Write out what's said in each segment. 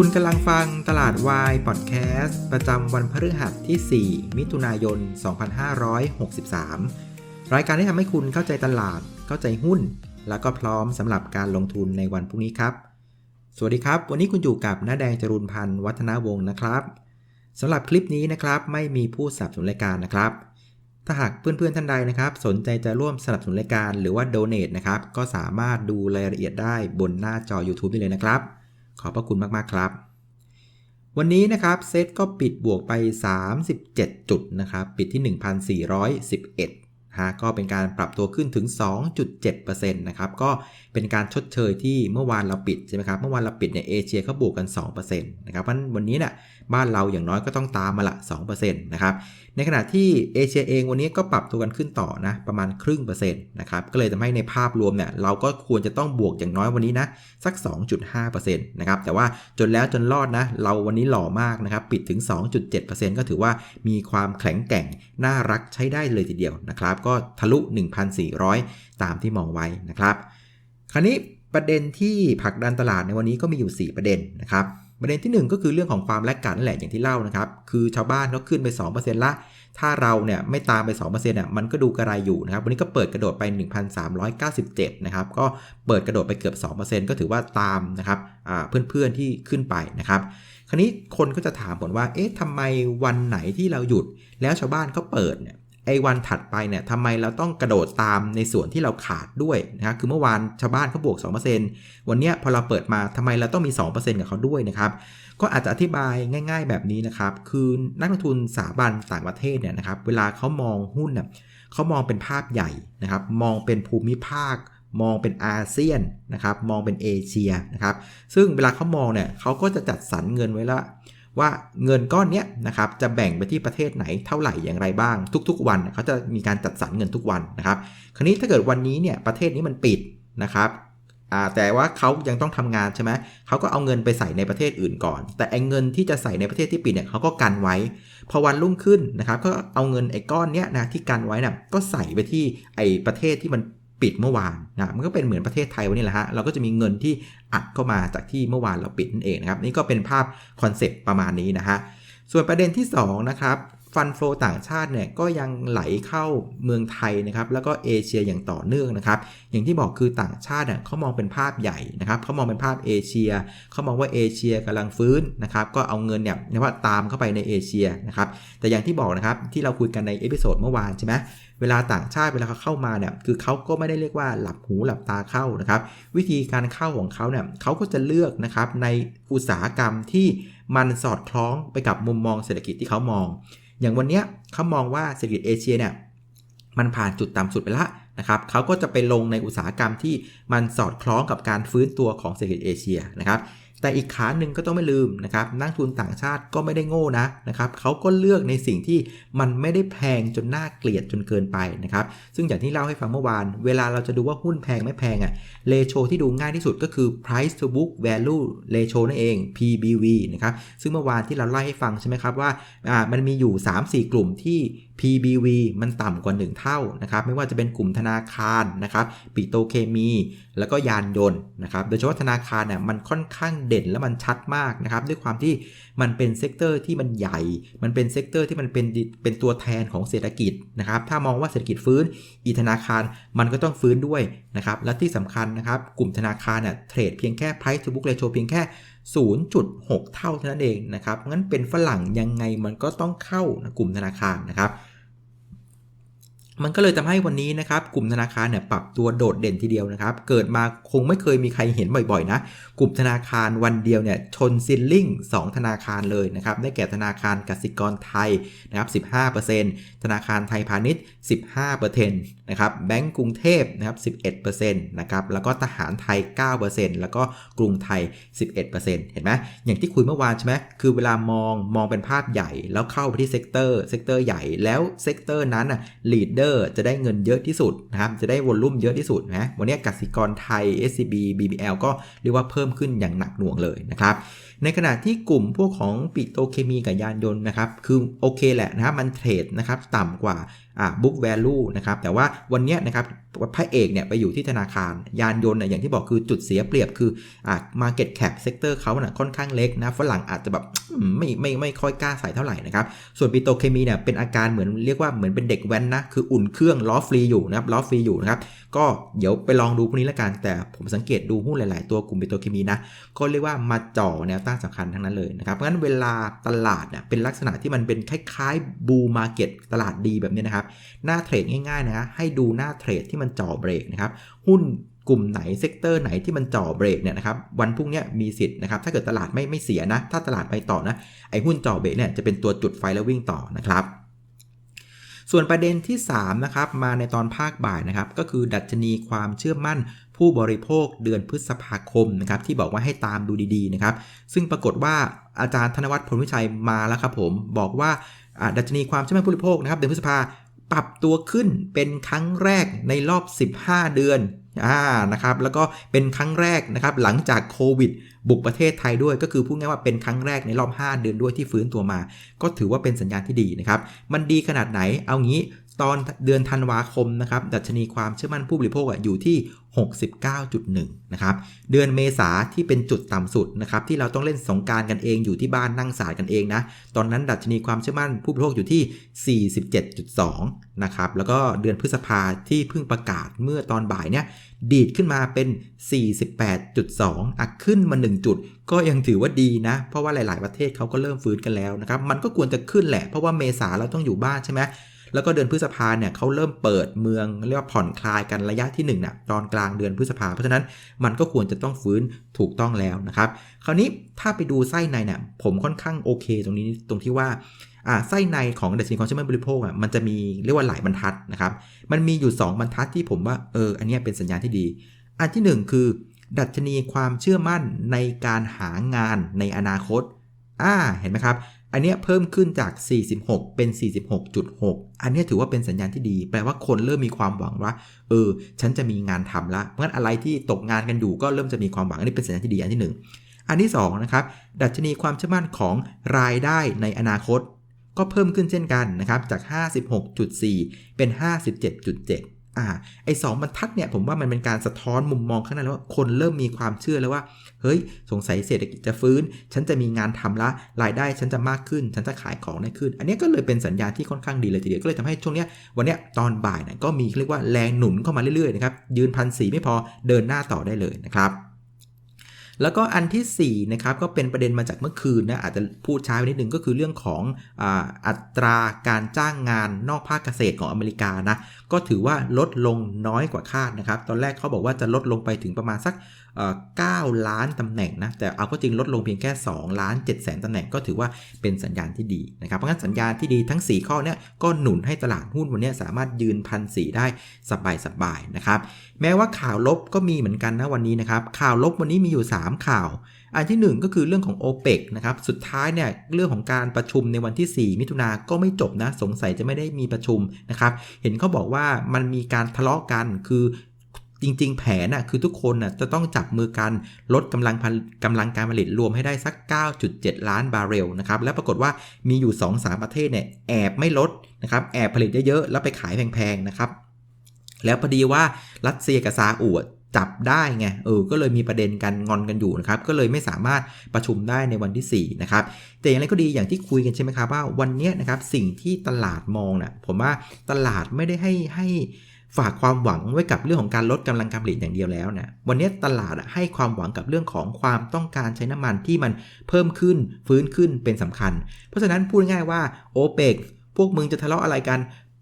คุณกำลังฟังตลาดวายพอดแคสต์ประจำวันพฤหัสที่ 4 มิถุนายน 2563 รายการที่ทำให้คุณเข้าใจตลาด เข้าใจหุ้น แล้วก็พร้อมสำหรับการลงทุนในวันพรุ่งนี้ครับ สวัสดีครับ วันนี้คุณอยู่กับน้าแดงจรุนพันธ์วัฒนาวงศ์นะครับสำหรับคลิปนี้นะครับไม่มีผู้สนับสนุนรายการนะครับ ถ้าหากเพื่อนๆท่านใดนะครับ สนใจจะร่วมสนับสนุนรายการหรือว่า donate นะครับก็สามารถดูรายละเอียดได้บนหน้าจอ YouTube ได้เลยนะครับ ขอบพระคุณมาก ๆ ครับ วันนี้นะครับเซตก็ปิดบวกไป 37 จุดนะครับ ปิดที่ 1,411ฮะก็เป็นการปรับตัวขึ้นถึง 2.7%นะครับก็เป็นการชดเชยที่เมื่อวานเราปิดใช่ไหมครับเมื่อวานเราปิดเนี่ยเอเชียเขาบวกกัน 2%นะครับมันวันนี้เนี่ย บ้านเราอย่างน้อยก็ต้องตามมาละ 2%นะครับ ในขณะที่เอเชียเองวันนี้ก็ปรับตัวกันขึ้นต่อนะ ประมาณครึ่งเปอร์เซ็นต์นะครับ ก็เลยทำให้ในภาพรวมเนี่ยเราก็ควรจะต้องบวกอย่างน้อยวันนี้นะ สัก 2.5%นะครับ แต่ว่าจนแล้วจนรอดนะ เราวันนี้หล่อมากนะครับ ปิดถึง 2.7%ก็ถือว่ามีความแข็งแกร่ง น่ารักใช้ได้เลยทีเดียวนะครับ ก็ทะลุ 1,400 ตามที่มองไว้นะครับ คราวนี้ประเด็นที่ผลักดันตลาดในวันนี้ก็มีอยู่ 4 ประเด็นนะครับ ประเด็นที่ 1 ก็คือเรื่องของความแลกกันนั่นแหละอย่างที่เล่านะครับ คือชาวบ้านเขาขึ้นไป 2%ละ ถ้าเราเนี่ยไม่ตามไป 2%เนี่ย มันก็ดูกระไรอยู่นะครับ วันนี้ก็เปิดกระโดดไป 1,397 นะครับ ก็เปิดกระโดดไปเกือบ 2%ก็ถือว่าตามนะครับเพื่อนๆที่ขึ้นไปนะครับ คราวนี้คนก็จะถามผมว่า เอ๊ะทำไมวันไหนที่เราหยุด แล้วชาวบ้านเขาเปิดเนี่ย ไอ้วันถัดไปเนี่ยทำไมเราต้องกระโดดตามในส่วนที่เราขาดด้วยนะครับคือเมื่อวานชาวบ้านเขาบวก 2%วันนี้พอเราเปิดมาทำไมเราต้องมี 2%กับเขาด้วยนะครับ ก็อาจจะอธิบายง่าย ๆ แบบนี้นะครับ คือนักลงทุนสถาบันต่างประเทศเนี่ยนะครับ เวลาเขามองหุ้นเนี่ยเขามองเป็นภาพใหญ่นะครับ มองเป็นภูมิภาค มองเป็นอาเซียนนะครับ มองเป็นเอเชียนะครับ ซึ่งเวลาเขามองเนี่ยเขาก็จะจัดสรรเงินไว้ละ ว่าเงินก้อนนี้นะครับจะแบ่งไปที่ประเทศไหนเท่าไหร่อย่างไรบ้าง ทุก ๆ วันเขาจะมีการจัดสรรเงินทุกวันนะครับ คราวนี้ถ้าเกิดวันนี้เนี่ยประเทศนี้มันปิดนะครับแต่ว่าเขายังต้องทำงานใช่ไหมเขาก็เอาเงินไปใส่ในประเทศอื่นก่อน แต่ไอ้เงินที่จะใส่ในประเทศที่ปิดเนี่ยเขาก็กันไว้ พอวันรุ่งขึ้นนะครับก็เอาเงินไอ้ก้อนเนี้ยนะที่กันไว้นะ่ะก็ใส่ไปที่ไอ้ประเทศที่มัน ปิดเมื่อวานนะมันก็เป็นเหมือนประเทศไทยวันนี้แหละฮะเราก็จะมีเงินที่อัดเข้ามาจากที่เมื่อวานเราปิดนั่นเองนะครับนี่ก็เป็นภาพคอนเซปต์ประมาณนี้นะฮะส่วนประเด็นที่2นะครับ ฟันโฟต่างชาติเนี่ยก็ยังไหลเข้าเมืองไทยนะครับแล้วก็เอเชียอย่างต่อเนื่องนะครับอย่างที่บอกคือต่างชาติเนี่ยเขามองเป็นภาพใหญ่นะครับเขามองเป็นภาพเอเชียเขามองว่าเอเชียกำลังฟื้นนะครับก็เอาเงินเนี่ยนะว่าตามเข้าไปในเอเชียนะครับแต่อย่างที่บอกนะครับที่เราคุยกันในเอพิโซดเมื่อวานใช่ไหมเวลาต่างชาติเวลาเขาเข้ามาเนี่ยคือเขาก็ไม่ได้เรียกว่าหลับหูหลับตาเข้านะครับวิธีการเข้าของเขาเนี่ยเขาก็จะเลือกนะครับในอุตสาหกรรมที่มันสอดคล้องไปกับมุมมองเศรษฐกิจที่เขามอง อย่างวันนี้เขามองว่าเศรษฐกิจเอเชียเนี่ยมันผ่านจุดต่ำสุดไปละนะครับเขาก็จะไปลงในอุตสาหกรรมที่มันสอดคล้องกับการฟื้นตัวของเศรษฐกิจเอเชียนะครับ แต่อีกขาหนึ่งก็ต้องไม่ลืมนะครับนักทุนต่างชาติก็ไม่ได้โง่นะนะครับเขาก็เลือกในสิ่งที่มันไม่ได้แพงจนน่าเกลียดจนเกินไปนะครับซึ่งอย่างที่เล่าให้ฟังเมื่อวาน เวลาเราจะดูว่าหุ้นแพงไม่แพงอะ่ะเลโชที่ดูง่ายที่สุดก็คือ price to book value ratio นั่นเอง PBV นะครับซึ่งเมื่อวานที่เราไล่ให้ฟังใช่ไหมครับว่าอ่ามันมีอยู่ 3-4 กลุ่มที่ PBV มันต่ำกว่า 1 เท่านะครับไม่ว่าจะเป็นกลุ่มธนาคารนะครับปิโตเคมี แล้วก็ยานยนต์นะครับ โดยเฉพาะธนาคารเนี่ยมันค่อนข้างเด่นและมันชัดมากนะครับ ด้วยความที่มันเป็นเซกเตอร์ที่มันใหญ่ มันเป็นเซกเตอร์ที่มันเป็นเป็นตัวแทนของเศรษฐกิจนะครับ ถ้ามองว่าเศรษฐกิจฟื้น อีธนาคารมันก็ต้องฟื้นด้วยนะครับ และที่สำคัญนะครับ กลุ่มธนาคารเนี่ยเทรดเพียงแค่ price to book ratio เพียงแค่ 0.6 เท่าเท่านั้นเองนะครับ งั้นเป็นฝรั่งยังไงมันก็ต้องเข้ากลุ่มธนาคารนะครับ มันก็เลยทำให้วันนี้นะครับกลุ่มธนาคารเนี่ยปรับตัวโดดเด่นทีเดียวนะครับ เกิดมาคงไม่เคยมีใครเห็นบ่อยๆนะกลุ่มธนาคารวันเดียวเนี่ยชนซิลลิง2 ธนาคารเลยนะครับได้แก่ธนาคารกสิกรไทยนะครับ 15%ธนาคารไทยพาณิชย์ 15% นะครับแบงก์กรุงเทพนะครับ11%นะครับแล้วก็ทหารไทย 9%แล้วก็กรุงไทย 11%เห็นไหมอย่างที่คุยเมื่อวานใช่ไหมคือเวลามองมองเป็นภาพใหญ่แล้วเข้าไปที่เซกเตอร์เซกเตอร์ใหญ่แล้วเซกเตอร์นั้นอะลีดเดอร์จะได้เงินเยอะที่สุดนะครับจะได้วอลลุ่มเยอะที่สุดนะวันนี้กสิกรไทย SCB BBL ก็เรียกว่าเพิ่มขึ้นอย่างหนักหน่วงเลยนะครับในขณะที่กลุ่มพวกของปิโตรเคมีกับยานยนต์นะครับคือโอเคแหละนะครับมันเทรดนะครับต่ำกว่า อ่า book value นะครับแต่ว่าวันนี้นะครับพระเอกเนี่ยไปอยู่ที่ธนาคารยานยนต์เนี่ยอย่างที่บอกคือจุดเสียเปรียบคืออ่า market cap sector เขาน่ะค่อนข้างเล็กนะฝรั่งอาจจะแบบไม่ไม่ไม่ค่อยกล้าใส่เท่าไหร่นะครับส่วนปิโตรเคมีเนี่ยเป็นอาการเหมือนเรียกว่าเหมือนเป็นเด็กแว้นนะคืออุ่นเครื่องล้อฟรีอยู่นะครับล้อฟรีอยู่นะครับก็เดี๋ยวไปลองดูพวกนี้ละกันแต่ผมสังเกตดูหุ้นหลาย ๆ ตัวกลุ่มปิโตรเคมีนะก็เรียกว่ามาจ่อแนวต้านสำคัญทั้งนั้นเลยนะครับเพราะฉะนั้นเวลาตลาดเนี่ยเป็นลักษณะที่มันเป็นคล้ายๆบูมาเก็ตตลาดดีแบบนี้นะครับหน้าเทรดง่ายๆนะให้ดูหน้าเทรดที่มันจ่อเบรกนะครับหุ้นกลุ่มไหนเซกเตอร์ไหนที่มันจ่อเบรกเนี่ยนะครับวันพรุ่งนี้มีสิทธิ์นะครับถ้าเกิดตลาดไม่ไม่เสียนะ ถ้าตลาดไปต่อนะไอ้หุ้นจ่อเบรกเนี่ยจะเป็นตัวจุดไฟแล้ววิ่งต่อนะครับ ส่วนประเด็นที่3นะครับมาในตอนภาคบ่ายนะครับก็คือดัชนีความเชื่อมั่นผู้บริโภคเดือนพฤษภาคมนะครับที่บอกว่าให้ตามดูดีๆนะครับซึ่งปรากฏว่าอาจารย์ธนวัฒน์พลวิชัยมาแล้วครับผมบอกว่าดัชนีความเชื่อมั่นผู้บริโภคนะครับเดือนพฤษภา ปรับตัวขึ้นเป็นครั้งแรกในรอบ 15 เดือนอ่านะครับแล้วก็เป็นครั้งแรกนะครับหลังจากโควิด บุกประเทศไทยด้วย ก็คือพูดง่ายว่าเป็นครั้งแรกในรอบ 5 เดือนด้วยที่ฟื้นตัวมา ก็ถือว่าเป็นสัญญาณที่ดีนะครับ มันดีขนาดไหนเอางี้ตอนเดือนธันวาคมนะครับดัชนีความเชื่อมั่นผู้บริโภคอยู่ที่ 69.1 นะครับ เดือนเมษาที่เป็นจุดต่ำสุดนะครับที่เราต้องเล่นสงการกันเองอยู่ที่บ้านนั่งสาดกันเองนะ ตอนนั้นดัชนีความเชื่อมั่นผู้บริโภคอยู่ที่ 47.2 นะครับ แล้วก็เดือนพฤษภาที่เพิ่งประกาศเมื่อตอนบ่ายเนี่ยดีดขึ้นมาเป็น 48.2 อักขึ้นมา 1 จุด ก็ยังถือว่าดีนะ เพราะว่าหลาย ๆ ประเทศเขาก็เริ่มฟื้นกันแล้วนะครับ มันก็ควรจะขึ้นแหละ เพราะว่าเมษาเราต้องอยู่บ้านใช่ไหม แล้วก็เดือนพฤษภาเนี่ยเขาเริ่มเปิดเมืองเรียกว่าผ่อนคลายกันระยะที่1น่ะตอนกลางเดือนพฤษภา เพราะฉะนั้นมันก็ควรจะต้องฟื้นถูกต้องแล้วนะครับ คราวนี้ถ้าไปดูไส้ในเนี่ยผมค่อนข้างโอเค ตรงนี้ตรงที่ว่าไส้ในของดัชนีความเชื่อมั่นบริโภคอะมันจะมีเรียกว่าหลายบรรทัดนะครับ มันมีอยู่ 2 บรรทัดที่ผมว่าเอออันนี้เป็นสัญญาณที่ดี อันที่ 1 คือ ดัชนีความเชื่อมั่นในการหางานในอนาคตอ่าเห็นไหมครับ อันนี้เพิ่มขึ้นจาก 46 เป็น 46.6 อันนี้ถือว่าเป็นสัญญาณที่ดี แปลว่าคนเริ่มมีความหวังว่า เออ ฉันจะมีงานทำละ เพราะฉะนั้นอะไรที่ตกงานกันอยู่ก็เริ่มจะมีความหวัง อันนี้เป็นสัญญาณที่ดีอันที่ 1 อันที่2นะครับ ดัชนีความเชื่อมั่นของรายได้ในอนาคต ก็เพิ่มขึ้นเช่นกันนะครับ จาก 56.4 เป็น 57.7 อ่าไอ้สบรรทัดเนี่ยผมว่ามันเป็นการสะท้อนมุมมองข้างในแล้วว่าคนเริ่มมีความเชื่อแล้วว่า เฮ้ย สงสัยเศรษฐกิจจะฟื้น ฉันจะมีงานทำละรายได้ฉันจะมากขึ้น ฉันจะขายของได้ขึ้น อันนี้ก็เลยเป็นสัญญาณที่ค่อนข้างดีเลยทีเดียวก็เลยทำให้ช่วงนี้วันนี้ตอนบ่ายเนี่ยก็มีเรียกว่าแรงหนุนเข้ามาเรื่อยๆนะครับยืนพันสีไม่พอเดินหน้าต่อได้เลยนะครับ แล้วก็อันที่4นะครับก็เป็นประเด็นมาจากเมื่อคืนนะอาจจะพูดช้าไปนิดนึงก็คือเรื่องของอัตราการจ้างงานนอกภาคเกษตรของอเมริกานะก็ถือว่าลดลงน้อยกว่าคาดนะครับ ตอนแรกเขาบอกว่าจะลดลงไปถึงประมาณสัก 9 ล้านตำแหน่งนะ แต่เอาก็จริงลดลงเพียงแค่ 2 ล้าน7แสนตำแหน่งก็ถือว่าเป็นสัญญาณที่ดีนะครับ เพราะงั้นสัญญาณที่ดีทั้ง 4 ข้อเนี้ก็หนุนให้ตลาดหุ้นวันนี้สามารถยืนพันสีได้สบายๆนะครับ แม้ว่าข่าวลบก็มีเหมือนกันนะวันนี้นะครับ ข่าวลบวันนี้มีอยู่ 3 ข่าว อันที่ 1 ก็คือเรื่องของ o p e ปนะครับ สุดท้ายเนี่ยเรื่องของการประชุมในวันที่ 4 มิถุนาก็ไม่จบนะ สงสัยจะไม่ได้มีประชุมนะครับ เห็นเขาบอกว่ามันมีการทะเลาะกัน คือ จริง ๆ แผนน่ะคือทุกคนน่ะจะต้องจับมือกันลดกำลังกำลังการผลิตรวมให้ได้สัก 9.7 ล้านบาร์เรลนะครับและปรากฏว่ามีอยู่ 2-3 ประเทศเนี่ยแอบไม่ลดนะครับแอบผลิตเยอะๆแล้วไปขายแพงๆนะครับแล้วพอดีว่ารัสเซียกับซาอุจับได้ไง เออ ก็เลยมีประเด็นกันงอนกันอยู่นะครับ ก็เลยไม่สามารถประชุมได้ในวันที่ 4 นะครับ แต่อย่างไรก็ดีอย่างที่คุยกันใช่ไหมครับว่าวันนี้นะครับสิ่งที่ตลาดมองนะ่ะผมว่าตลาดไม่ได้ให้ให้ ฝากความหวังไว้กับเรื่องของการลดกำลังการผลิตอย่างเดียวแล้วนะวันนี้ตลาดให้ความหวังกับเรื่องของความต้องการใช้น้ำมันที่มันเพิ่มขึ้นฟื้นขึ้นเป็นสำคัญ เพราะฉะนั้นพูดง่ายว่าโอเปกพวกมึงจะทะเลาะอะไรกัน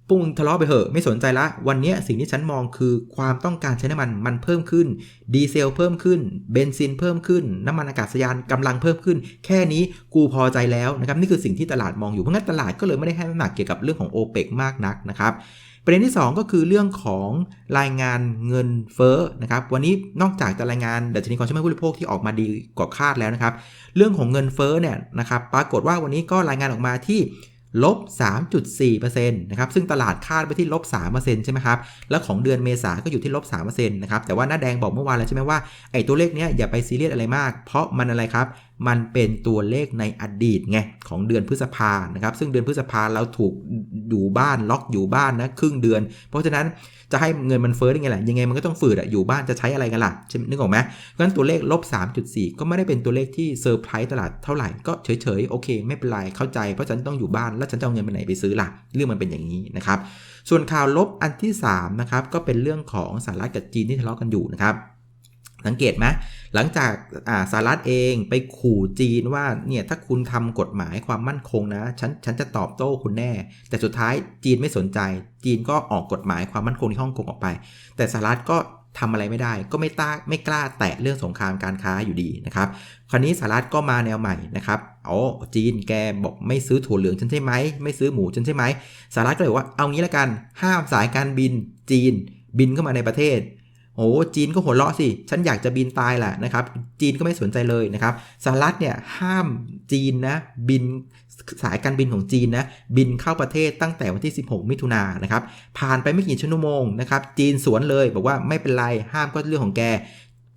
พวกมึงทะเลาะไปเหอะไม่สนใจละ วันนี้สิ่งที่ฉันมองคือความต้องการใช้น้ำมันมันเพิ่มขึ้น ดีเซลเพิ่มขึ้น เบนซินเพิ่มขึ้น น้ำมันอากาศยานกำลังเพิ่มขึ้น แค่นี้กูพอใจแล้วนะครับนี่คือสิ่งที่ตลาดมองอยู่เพราะงั้นตลาดก็เลยไม่ได้ให้น้ำหนักเกี่ยวกับเรื่องของโอเปกมากนักนะครับ ประเด็นที่ 2 ก็คือเรื่องของรายงานเงินเฟ้อนะครับวันนี้นอกจากจะรายงานดัชนีความเชื่อมั่นผู้บริโภคที่ออกมาดีกว่าคาดแล้วนะครับ เรื่องของเงินเฟ้อเนี่ยนะครับปรากฏว่าวันนี้ก็รายงานออกมาที่ลบ 3.4%นะครับ ซึ่งตลาดคาดไปที่ลบ 3%ใช่ไหมครับ แล้วของเดือนเมษาก็อยู่ที่ลบ 3%นะครับ แต่ว่าหน้าแดงบอกเมื่อวานแล้วใช่ไหมว่า ไอ้ตัวเลขเนี้ยอย่าไปซีเรียสอะไรมาก เพราะมันอะไรครับ มันเป็นตัวเลขในอดีตไงของเดือนพฤษภานะครับ ซึ่งเดือนพฤษภาเราถูกอยู่บ้านล็อกอยู่บ้านนะครึ่งเดือน เพราะฉะนั้นจะให้เงินมันเฟ้อได้ไงล่ะยังไงมันก็ต้องฝืดอะอยู่บ้านจะใช้อะไรกันล่ะนึกออกไหมเพราะฉะนั้นตัวเลขลบ3.4 ก็ไม่ได้เป็นตัวเลขที่เซอร์ไพรส์ตลาดเท่าไหร่ก็เฉยๆโอเค ไม่เป็นไรเข้าใจเพราะฉันต้องอยู่บ้านแล้วฉันจะเอาเงินไปไหนไปซื้อล่ะเรื่องมันเป็นอย่างนี้นะครับส่วนข่าวลบอันที่3นะครับก็เป็นเรื่องของสหรัฐกับจีนที่ทะเลาะกันอยู่นะครับ สังเกตไหมหลังจากสหรัฐเองไปขู่จีนว่าเนี่ยถ้าคุณทำกฎหมายความมั่นคงนะฉันฉันจะตอบโต้คุณแน่ แต่สุดท้ายจีนไม่สนใจ จีนก็ออกกฎหมายความมั่นคงที่ฮ่องกงออกไป แต่สหรัฐก็ทำอะไรไม่ได้ ก็ไม่ต้าไม่กล้าแตะเรื่องสงครามการค้าอยู่ดีนะครับคราวนี้สหรัฐก็มาแนวใหม่นะครับอ๋อจีนแกบอกไม่ซื้อถั่วเหลืองฉันใช่ไหมไม่ซื้อหมูฉันใช่ไหมสหรัฐก็เลยว่าเอางี้ละกันห้ามสายการบินจีนบินเข้ามาในประเทศ โอ้จีนก็หัวเราะสิ ฉันอยากจะบินตายแหละนะครับ จีนก็ไม่สนใจเลยนะครับสหรัฐเนี่ยห้ามจีนนะบินสายการบินของจีนนะบินเข้าประเทศตั้งแต่วันที่ 16 มิถุนายนนะครับผ่านไปไม่กี่ชั่วโมงนะครับจีนสวนเลยบอกว่าไม่เป็นไรห้ามก็เรื่องของแก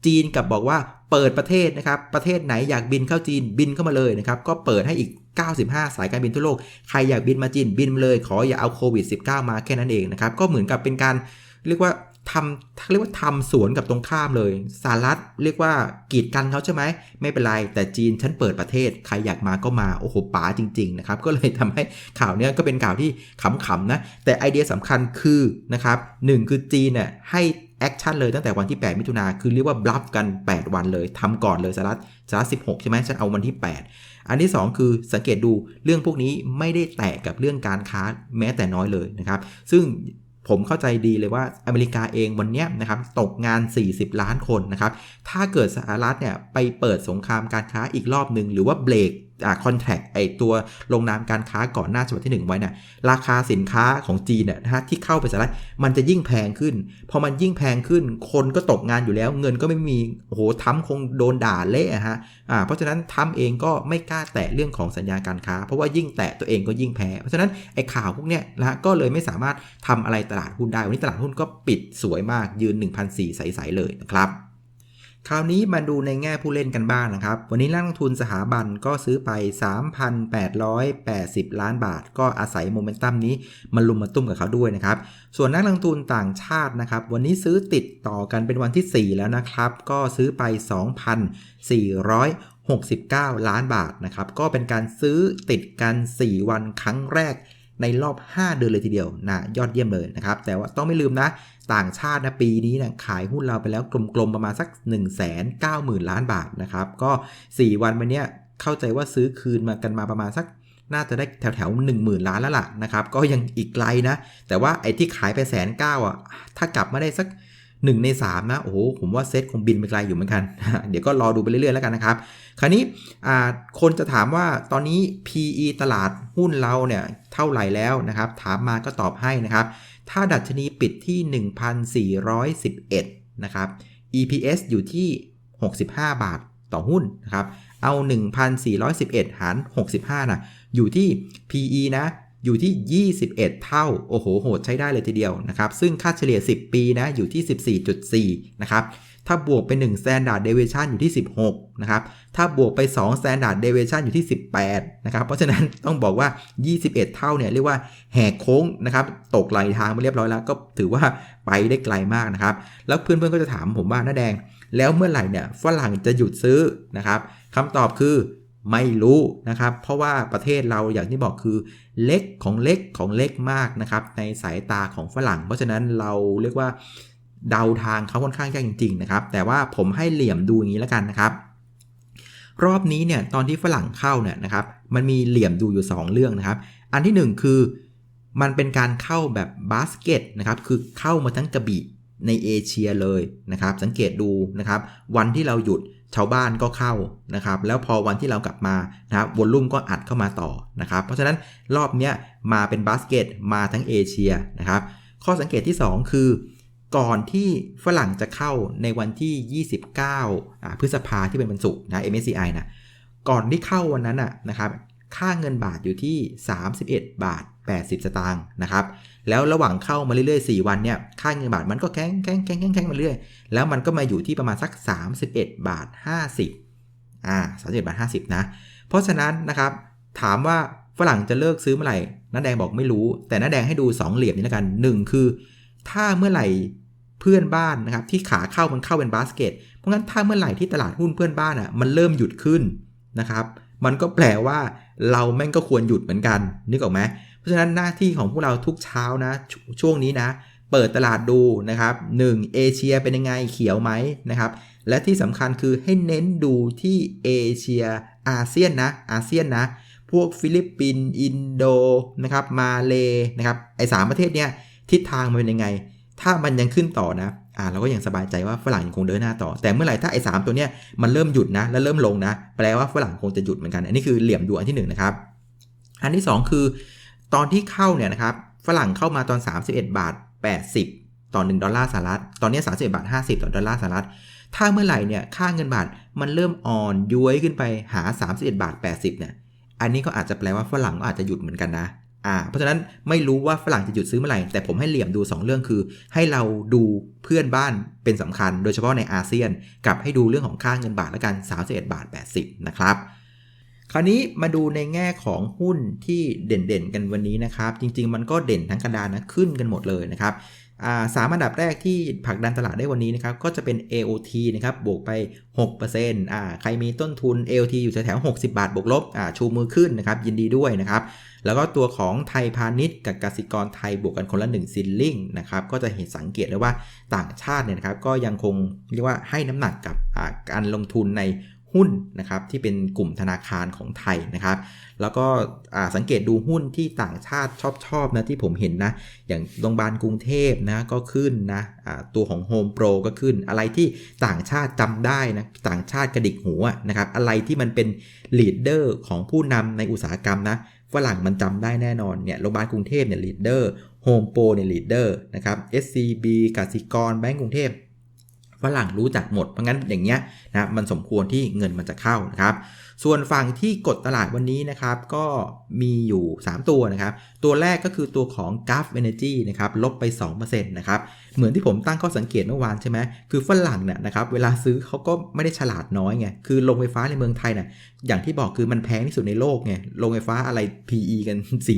จีนกับบอกว่าเปิดประเทศนะครับประเทศไหนอยากบินเข้าจีนบินเข้ามาเลยนะครับก็เปิดให้อีก 95 สายการบินทั่วโลก ใครอยากบินมาจีนบินมาเลย ขออย่าเอาโควิด -19 มาแค่นั้นเองนะครับก็เหมือนกับเป็นการเรียกว่า ทำเรียกว่าทำสวนกับตรงข้ามเลยสหรัฐเรียกว่ากีดกันเขาใช่ไหม ไม่เป็นไร แต่จีนฉันเปิดประเทศ ใครอยากมาก็มา โอ้โหป๋าจริง ๆ นะครับ ก็เลยทำให้ข่าวเนี้ยก็เป็นข่าวที่ขำๆนะ แต่ไอเดียสำคัญคือนะครับหคือจีนเนี่ยให้แอคชั่นเลยตั้งแต่วันที่ 8 มิถุนาคือเรียกว่าบลัฟกัน 8 วันเลยทำก่อนเลยสหรัฐสหรัฐ16 ใช่ไหมฉันเอาวันที่ 8 อันที่ 2 คือสังเกตดูเรื่องพวกนี้ไม่ได้แตะกับเรื่องการค้าแม้แต่น้อยเลยนะครับ ซึ่ง ผมเข้าใจดีเลยว่าอเมริกาเองวันนี้นะครับตกงาน 40 ล้านคนนะครับ ถ้าเกิดสหรัฐเนี่ยไปเปิดสงครามการค้าอีกรอบหนึ่งหรือว่าเบรก คอนแทคไอตัวลงนามการค้าก่อนหน้าฉบับที่ 1 ไว้นะ่ะราคาสินค้าของจีนเนี่ยนะฮะที่เข้าไปสหรัฐมันจะยิ่งแพงขึ้น พอมันยิ่งแพงขึ้น คนก็ตกงานอยู่แล้ว เงินก็ไม่มีโอ้โหทั้มคงโดนด่าเละฮะอ่าเพราะฉะนั้นทั้มเองก็ไม่กล้าแตะเรื่องของสัญญาการค้า เพราะว่ายิ่งแตะตัวเองก็ยิ่งแพ้เพราะฉะนั้นไอ้ข่าวพวกเนี้ยนะฮะก็เลยไม่สามารถทำอะไรตลาดหุ้นได้วันนี้ตลาดหุ้นก็ปิดสวยมากยืน1,004ใสๆเลยนะครับ คราวนี้มาดูในแง่ผู้เล่นกันบ้างนะครับ วันนี้นักลงทุนสถาบันก็ซื้อไป 3,880 ล้านบาท ก็อาศัยโมเมนตัมนี้มาลุมมาตุ้มกับเขาด้วยนะครับ ส่วนนักลงทุนต่างชาตินะครับ วันนี้ซื้อติดต่อกันเป็นวันที่ 4 แล้วนะครับ ก็ซื้อไป 2,469 ล้านบาทนะครับ ก็เป็นการซื้อติดกัน 4 วันครั้งแรกในรอบ 5 เดือนเลยทีเดียวนะยอดเยี่ยมเลยนะครับ แต่ว่าต้องไม่ลืมนะ ต่างชาตินะปีนี้นะขายหุ้นเราไปแล้วกลมๆประมาณสัก 1 9 0 0 0 0 ล้านบาทนะครับ ก็ 4 วันมาเนี้ยเข้าใจว่าซื้อคืนมากันมาประมาณสักน่าจะได้แถวๆหนึ่งหมื่นล้านแล้วล่ะนะครับ ก็ยังอีกไกลนะ แต่ว่าไอ้ที่ขายไปแสนเก้าอะ ถ้ากลับมาได้สัก 1 ใน 3 นะ โอ้โห ผมว่าเซ็ตคงบินไปไกลอยู่เหมือนกัน เดี๋ยวก็รอดูไปเรื่อยๆแล้วกันนะครับ คราวนี้คนจะถามว่าตอนนี้ PE ตลาดหุ้นเราเนี่ยเท่าไหร่แล้วนะครับ ถามมาก็ตอบให้นะครับ ถ้าดัชนีปิดที่ 1,411 นะครับ EPS อยู่ที่ 65 บาทต่อหุ้นนะครับ เอา 1,411 หาร 65 นะ อยู่ที่ PE นะ อยู่ที่ 21 เท่า โอ้โห โหดใช้ได้เลยทีเดียวนะครับ ซึ่งค่าเฉลี่ย 10 ปีนะ อยู่ที่ 14.4 นะครับ ถ้าบวกไป1 standard deviation อยู่ที่ 16 นะครับ ถ้าบวกไป 2 standard deviation อยู่ที่ 18 นะครับ เพราะฉะนั้นต้องบอกว่า 21 เท่าเนี่ยเรียกว่าแหกโค้งนะครับ ตกไหลทางมาเรียบร้อยแล้ว ก็ถือว่าไปได้ไกลมากนะครับ แล้วเพื่อนๆก็จะถามผมว่าน้าแดง แล้วเมื่อไหร่เนี่ยฝรั่งจะหยุดซื้อนะครับคำตอบคือไม่รู้นะครับ เพราะว่าประเทศเราอย่างที่บอกคือเล็กของเล็กของเล็กมากนะครับในสายตาของฝรั่ง เพราะฉะนั้นเราเรียกว่า เดาทางเขาค่อนข้างยากจริงๆนะครับ แต่ว่าผมให้เหลี่ยมดูอย่างนี้แล้วกันนะครับ รอบนี้เนี่ยตอนที่ฝรั่งเข้าเนี่ยนะครับ มันมีเหลี่ยมดูอยู่ 2 เรื่องนะครับ อันที่ 1 คือมันเป็นการเข้าแบบบาสเกตนะครับ คือเข้ามาทั้งกระบี่ในเอเชียเลยนะครับ สังเกตดูนะครับ วันที่เราหยุดชาวบ้านก็เข้านะครับ แล้วพอวันที่เรากลับมานะครับวอลลุ่มก็อัดเข้ามาต่อนะครับ เพราะฉะนั้นรอบนี้มาเป็นบาสเกตมาทั้งเอเชียนะครับ ข้อสังเกตที่ 2 คือ ก่อนที่ฝรั่งจะเข้าในวันที่ 29 พฤษภาที่เป็นวันศุกร์นะ MSCI นะก่อนที่เข้าวันนั้นนะครับค่าเงินบาทอยู่ที่ 31 บาท 80 สตางค์นะครับแล้วระหว่างเข้ามาเรื่อยๆ 4 วันเนี่ยค่าเงินบาทมันก็แข็งแข็งแข็งแข็งแข็งมาเรื่อยแล้วมันก็มาอยู่ที่ประมาณสัก 31 บาท 50อ่า31บาท 50 นะ เพราะฉะนั้นนะครับถามว่าฝรั่งจะเลิกซื้อเมื่อไหร่น้าแดงบอกไม่รู้ แต่น้าแดงให้ดู 2 เหลี่ยมนี้แล้วกัน 1 คือ ถ้าเมื่อไหร่เพื่อนบ้านนะครับที่ขาเข้ามันเข้าเป็นบาสเกต เพราะงั้นถ้าเมื่อไหร่ที่ตลาดหุ้นเพื่อนบ้านอะมันเริ่มหยุดขึ้นนะครับ มันก็แปลว่าเราแม่งก็ควรหยุดเหมือนกัน นึกออกไหมเพราะฉะนั้นหน้าที่ของพวกเราทุกเช้านะชช่วงนี้นะ เปิดตลาดดูนะครับ 1. เอเชียเป็นยังไงเขียวไหมนะครับ และที่สำคัญคือให้เน้นดูที่เอเชียอาเซียนนะอาเซียนนะ พวกฟิลิปปินส์อินโดนะครับมาเลนะครับไอสามประเทศเนี้ย ทิศทางมันเป็นยังไง ถ้ามันยังขึ้นต่อนะอ่าเราก็ยังสบายใจว่าฝรั่งยังคงเดินหน้าต่อ แต่เมื่อไหร่ถ้าไอ้สตัวเนี้ยมันเริ่มหยุดนะ แล้วเริ่มลงนะ แปลว่าฝรั่งคงจะหยุดเหมือนกัน อันนี้คือเหลี่ยมดูอันที่1นนะครับ อันที่ 2 คือ ตอนที่เข้าเนี่ยนะครับฝรั่งเข้ามาตอน 31 บาท 80 ต่อ 1 ดอลลาร์สหรัฐ ตอนนี้31บาท 50 ต่อดอลลาร์สหรัฐ ถ้าเมื่อไหร่เนี่ยค่าเงินบาทมันเริ่มอ่อนย้วยขึ้นไปหา 31 บาท 80เนี่ย อันนี้ก็อาจจะแปลว่าฝรั่งก็อาจจะหยุดเหมือนกันนะ อ่าเพราะฉะนั้นไม่รู้ว่าฝรั่งจะหยุดซื้อเมื่อไหร่ แต่ผมให้เหลี่ยมดู 2 เรื่องคือ ให้เราดูเพื่อนบ้านเป็นสำคัญ โดยเฉพาะในอาเซียน กับให้ดูเรื่องของค่าเงินบาทและกัน31บาท 80 นะครับ คราวนี้มาดูในแง่ของหุ้นที่เด่นๆ กันวันนี้นะครับ จริงๆ มันก็เด่นทั้งกระดานนะขึ้นกันหมดเลยนะครับ สามอันดับแรกที่ผลักดันตลาดได้วันนี้นะครับก็จะเป็น AOT นะครับบวกไป 6%อ่าใครมีต้นทุน AOT อยู่แถวๆ60 บาทบวกลบอ่าชูมือขึ้นนะครับยินดีด้วยนะครับแล้วก็ตัวของไทยพาณิชย์กับกสิกรไทยบวกกันคนละ1ซิลลิงนะครับก็จะเห็นสังเกตได้ว่าต่างชาติเนี่ยนะครับก็ยังคงเรียกว่าให้น้ำหนักกับการลงทุนใน หุ้นนะครับที่เป็นกลุ่มธนาคารของไทยนะครับ แล้วก็สังเกตดูหุ้นที่ต่างชาติชอบชอบนะที่ผมเห็นนะ อย่างโรงพยาบาลกรุงเทพนะก็ขึ้นนะตัวของ Home Pro ก็ขึ้น อะไรที่ต่างชาติจำได้นะต่างชาติกระดิกหัวนะครับ อะไรที่มันเป็นลีดเดอร์ของผู้นำในอุตสาหกรรมนะฝรั่งมันจำได้แน่นอนเนี่ยโรงพยาบาลกรุงเทพเนี่ยลีดเดอร์โฮมโปรเนี่ยลีดเดอร์นะครับ SCB กสิกรแบงก์กรุงเทพ ฝรั่งรู้จักหมด เพราะงั้นอย่างเงี้ยนะมันสมควรที่เงินมันจะเข้านะครับ ส่วนฝั่งที่กดตลาดวันนี้นะครับ ก็มีอยู่ 3 ตัวนะครับ ตัวแรกก็คือตัวของ g u f Energy นะครับลบไป2%นะครับเหมือนที่ผมตั้งข้อสังเกตเมื่อวานใช่ไหมคือฝรั่งเนี่ยนะครับเวลาซื้อเขาก็ไม่ได้ฉลาดน้อยไงคือโรงไฟฟ้าในเมืองไทยเนี่ยอย่างที่บอกคือมันแพงที่สุดในโลกไงโรงไฟฟ้าอะไร PE กัน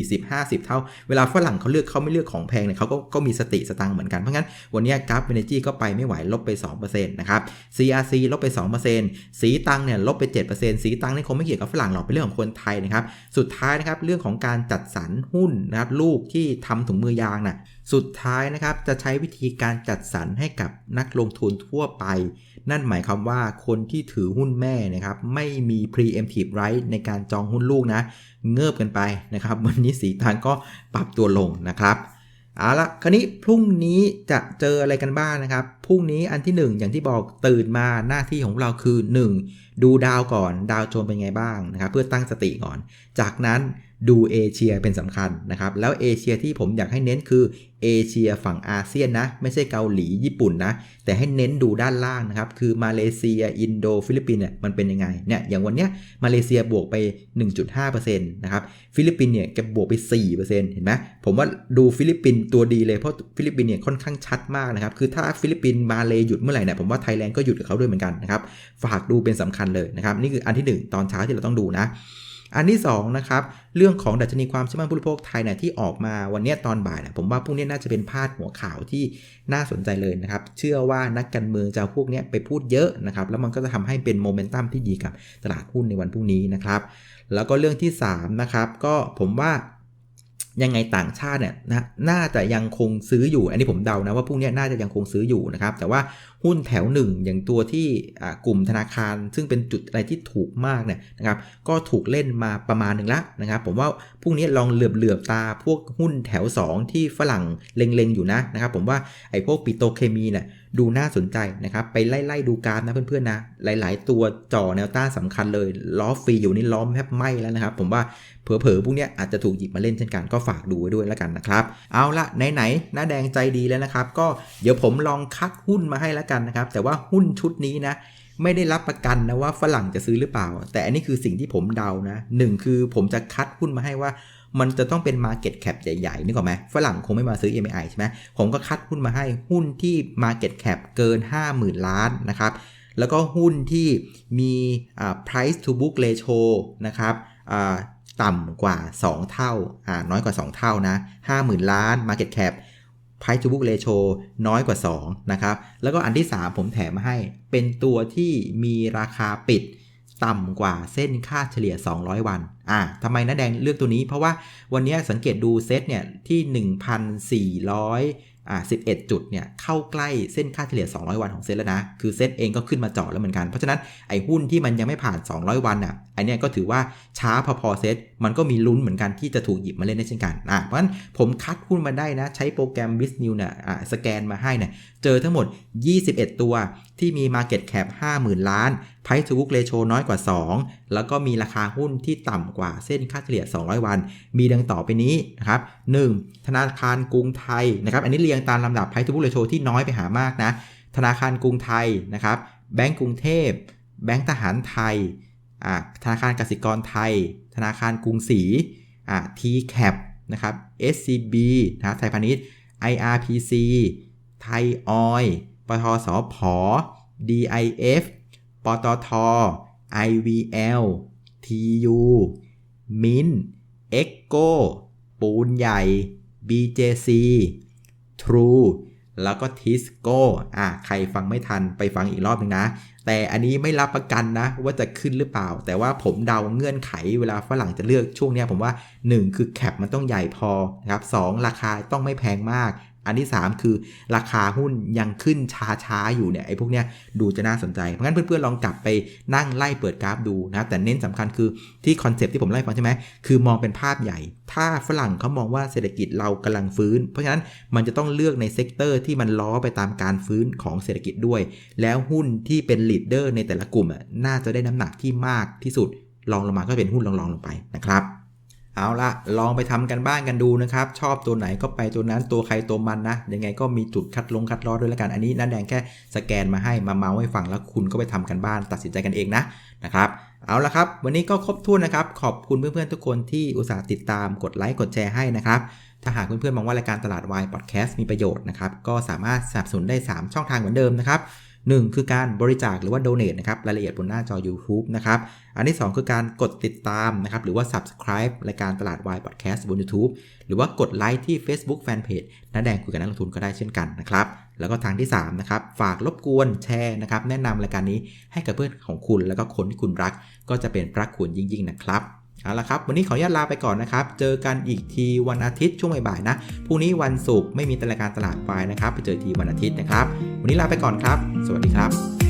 40-50 เท่า เวลาฝรั่งเขาเลือกเขาไม่เลือกของแพงเนี่ยเขาก็ก็มีสติสตังค์เหมือนกันเพราะงั้นวันนี้กราฟเอเนจีก็ไปไม่ไหวลบไป2%นะครับ CRC ลบไป 2%สีตังเนี่ยลบไป 7%สีตังนี่คงไม่เกี่ยวกับฝรั่งหรอกเป็นเรื่องของคนไทยนะครับ สุดท้ายนะครับเรื่องของการจัดสรรหุ้นนะครับลูกที่ทำถุงมือยางนะ่ะสุดท้ายนะครับจะใช้วิธีการจัดสรรให้กับนักลงทุนทั่วไป นั่นหมายความว่าคนที่ถือหุ้นแม่นะครับไม่มี preemptive right ในการจองหุ้นลูกนะ เงิบกันไปนะครับ วันนี้สีทางก็ปรับตัวลงนะครับ เอาละคราวนี้พรุ่งนี้จะเจออะไรกันบ้างนะครับ พรุ่งนี้อันที่ 1 อย่างที่บอกตื่นมาหน้าที่ของเราคือ 1 ดูดาวก่อนดาวโจนเป็นไงบ้างนะครับ เพื่อตั้งสติก่อน จากนั้น ดูเอเชียเป็นสำคัญนะครับ แล้วเอเชียที่ผมอยากให้เน้นคือเอเชียฝั่งอาเซียนนะ ไม่ใช่เกาหลีญี่ปุ่นนะ แต่ให้เน้นดูด้านล่างนะครับ คือมาเลเซีย อินโดฟิลิปปินเนี่ยมันเป็นยังไงเนี่ยอย่างวันเนี้ยมาเลเซียบวกไป 1.5%นะครับฟิลิปปินเนี่ยจะบวกไป 4%เห็นไหมผมว่าดูฟิลิปปินตัวดีเลยเพราะฟิลิปปินเนี่ยค่อนข้างชัดมากนะครับคือถ้าฟิลิปปินมาเลหยุดเมื่อไหร่เนี่ยผมว่าไทยแลนด์ก็หยุดกับเขาด้วยเหมือนกันนะครับฝากดูเป็นสำคัญเลยนะครับนี่คืออันที่ 1 ตอนเช้าที่เราต้องดูนะอันที่2นะครับ เรื่องของดัชนีความเชื่อมั่นผู้บริโภคไทยเนี่ยที่ออกมาวันนี้ตอนบ่ายนะผมว่าพวกนี้น่าจะเป็นพาดหัวข่าวที่น่าสนใจเลยนะครับ เชื่อว่านักการเมืองจะพวกนี้ไปพูดเยอะนะครับ แล้วมันก็จะทำให้เป็นโมเมนตัมที่ดีกับตลาดหุ้นในวันพรุ่งนี้นะครับ แล้วก็เรื่องที่3นะครับก็ผมว่า ยังไงต่างชาติเนี่ยนะน่าจะยังคงซื้ออยู่ อันนี้ผมเดานะว่าพวกนี้น่าจะยังคงซื้ออยู่นะครับ แต่ว่าหุ้นแถวหนึ่งอย่างตัวที่กลุ่มธนาคาร ซึ่งเป็นจุดอะไรที่ถูกมากเนี่ยนะครับ ก็ถูกเล่นมาประมาณหนึ่งละนะครับ ผมว่าพรุ่งนี้ลองเหลือบเหลือบตาพวกหุ้นแถว 2 ที่ฝรั่งเล็งๆอยู่นะนะครับผมว่าไอ้พวกปิโตเคมีเนี่ยดูน่าสนใจนะครับ ไปไล่ๆดูการนะเพื่อนๆนะ หลายๆ ตัวจ่อแนวต้านสำคัญเลย ล้อฟรีอยู่นี่ล้อมแทบไหมแล้วนะครับ ผมว่าเผลอๆพวกนี้อาจจะถูกหยิบมาเล่นเช่นกันก็ฝากดูไว้ด้วยแล้วกันนะครับ เอาละไหนๆหน้าแดงใจดีแล้วนะครับ ก็เดี๋ยวผมลองคัดหุ้นมาให้แล้วกันนะครับ แต่ว่าหุ้นชุดนี้นะ ไม่ได้รับประกันนะว่าฝรั่งจะซื้อหรือเปล่า แต่อันนี้คือสิ่งที่ผมเดานะหนึ่งคือผมจะคัดหุ้นมาให้ว่า มันจะต้องเป็น Market Cap ใหญ่ๆนึกออกไหมฝรั่งคงไม่มาซื้อ MI ใช่ไหมผมก็คัดหุ้นมาให้หุ้นที่ Market Cap เกิน 50,000 ล้านนะครับแล้วก็หุ้นที่มี price to book ratio นะครับต่ำกว่า 2 เท่าอ่าน้อยกว่า 2 เท่านะ 50,000 ล้าน market cap price to book ratio น้อยกว่า 2 นะครับ แล้วก็อันที่ 3 ผมแถมมาให้ เป็นตัวที่มีราคาปิดต่ำกว่าเส้นค่าเฉลี่ย 200 วัน อ่าทำไมนะแดงเลือกตัวนี้ เพราะว่าวันนี้สังเกตดูเซตเนี่ยที่ 1,400อ่า11 จุดเนี่ยเข้าใกล้เส้นค่าเฉลี่ย 200 วันของเซ็ตแล้วนะ คือเซ็ตเองก็ขึ้นมาเจาะแล้วเหมือนกัน เพราะฉะนั้นไอ้หุ้นที่มันยังไม่ผ่าน 200 วันอะ อเนี้ก็ถือว่าช้าพอๆเซตมันก็มีลุ้นเหมือนกันที่จะถูกหยิบมาเล่นได้เช่นกันอะเพราะฉะนั้นผมคัดหุ้นมาได้นะ ใช้โปรแกรม b i z n e w เนี่ยอ่าสแกนมาให้เนี่ยเจอทั้งหมด 21 ตัวที่มี Market Cap 50,000 ล้าน Price to Book Ratio น้อยกว่า 2 แล้วก็มีราคาหุ้นที่ต่ำกว่าเส้นค่าเฉลี่ย 200 วัน มีดังต่อไปนี้นะครับ 1. ธนาคารกรุงไทยนะครับอันนี้เรียงตามลำดับ Price to Book Ratio ที่น้อยไปหามากนะธนาคารกรุงไทยนะครับแบงก์กรุงเทพแบงก์ทหารไทย ธนาคารกสิกรไทย ธนาคารกรุงศรีอ่า TCAP นะครับ SCB นะไทยพาณิชย์ IRPC ไทยออยปทสพ DIF ปตท IVL TU มินเอ็กโกปูนใหญ่ BJC True แล้วก็ทิสโก้อะใครฟังไม่ทันไปฟังอีกรอบหนึงนะ แต่อันนี้ไม่รับประกันนะ ว่าจะขึ้นหรือเปล่า แต่ว่าผมเดาเงื่อนไขเวลาฝรั่งจะเลือกช่วงนี้ผมว่า 1 คือแคปมันต้องใหญ่พอนะครับสองราคาต้องไม่แพงมาก อันที่ 3 คือราคาหุ้นยังขึ้นช้าๆอยู่เนี่ยไอ้พวกเนี้ยดูจะน่าสนใจ เพราะงั้นเพื่อนๆลองกลับไปนั่งไล่เปิดกราฟดูนะแต่เน้นสำคัญคือที่คอนเซปต์ที่ผมไล่ฟังใช่ไหมคือมองเป็นภาพใหญ่ ถ้าฝรั่งเขามองว่าเศรษฐกิจเรากำลังฟื้น เพราะฉะนั้นมันจะต้องเลือกในเซกเตอร์ที่มันล้อไปตามการฟื้นของเศรษฐกิจด้วย แล้วหุ้นที่เป็นลีดเดอร์ในแต่ละกลุ่มอะน่าจะได้น้ำหนักที่มากที่สุดลองลงมาก็เป็นหุ้นลองๆลงไปนะครับ เอาละลองไปทำกันบ้านกันดูนะครับ ชอบตัวไหนก็ไปตัวนั้นตัวใครตัวมันนะ ยังไงก็มีจุดคัดลงคัดลอด้วยแล้วกัน อันนี้น้าแดงแค่สแกนมาให้มาเมาส์ให้ฟังแล้วคุณก็ไปทำกันบ้านตัดสินใจกันเองนะนะครับเอาละครับ วันนี้ก็ครบถ้วนนะครับ ขอบคุณเพื่อนๆทุกคนที่อุตส่าห์ติดตามกดไลค์กดแชร์ให้นะครับ ถ้าหากเพื่อนๆมองว่ารายการตลาดวายพอดแคสต์มีประโยชน์นะครับ ก็สามารถสนับสนุนได้ 3 ช่องทางเหมือนเดิมนะครับ 1 คือการบริจาคหรือว่า donate นะครับรายละเอียดบนหน้าจอ YouTube นะครับ อันที่ 2 คือการกดติดตามนะครับหรือว่า subscribe รายการตลาดวายพอดแคสต์บน YouTube หรือว่ากดไลค์ที่ Facebook Fanpage น้าแดงคุยกับนักลงทุนก็ได้เช่นกันนะครับแล้วก็ทางที่3นะครับฝากรบกวนแชร์นะครับแนะนำรายการนี้ให้กับเพื่อนของคุณแล้วก็คนที่คุณรัก ก็จะเป็นพระคุณยิ่งๆนะครับ เอาละครับ วันนี้ขออนุญาตลาไปก่อนนะครับ เจอกันอีกทีวันอาทิตย์ช่วงบ่ายๆนะ พรุ่งนี้วันศุกร์ไม่มีรายการตลาดวายนะครับ ไปเจอทีวันอาทิตย์นะครับ วันนี้ลาไปก่อนครับ สวัสดีครับ